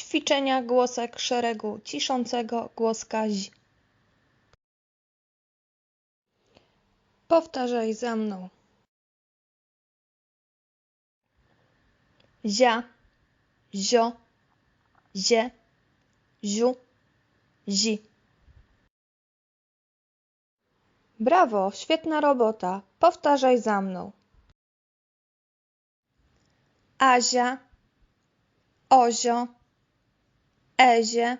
Ćwiczenia głosek szeregu ciszącego głoska ź. Powtarzaj za mną. Zia, zio, zie, ziu, zi. Brawo, świetna robota. Powtarzaj za mną. Azia, Ozio, Ezie,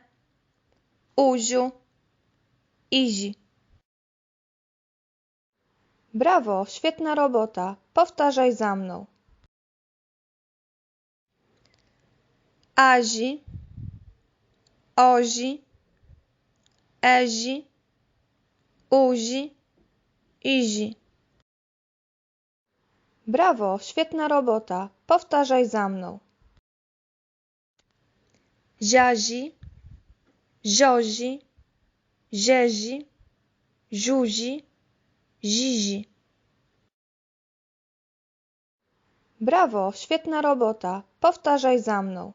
Uziu, Izi. Brawo, świetna robota. Powtarzaj za mną. Azi, Ozi, Ezi, Uzi, Izi. Brawo, świetna robota. Powtarzaj za mną. Ziazi, Ziozi, Ziezi, Ziuzi, Zizi. Brawo, świetna robota. Powtarzaj za mną.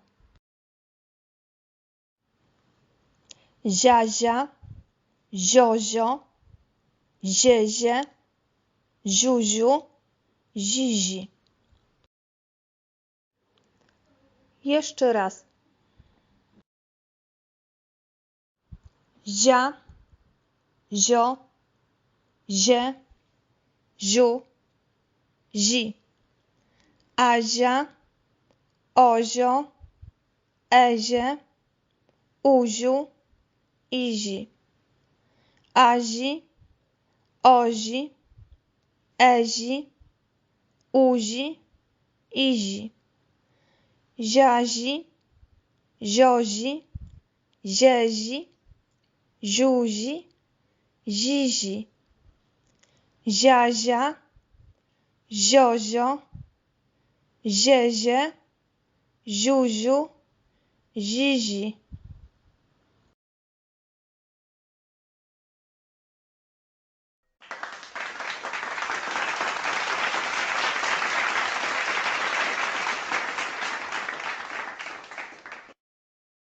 Ziazia, Ziozio, Ziezie, Ziuziu, Zizi. Jeszcze raz. Zia, Zio, Zie, Ziu, Zi. Azia, Ozio, Ezie, Uziu, Izi. Azi, Ozi, Ezi, Uzi, Izi. Ziazi, Ziozi, Ziezi, Ziuzi, Zizi. Ziazia, Ziozio, Ziezie, Ziuziu, Zizi.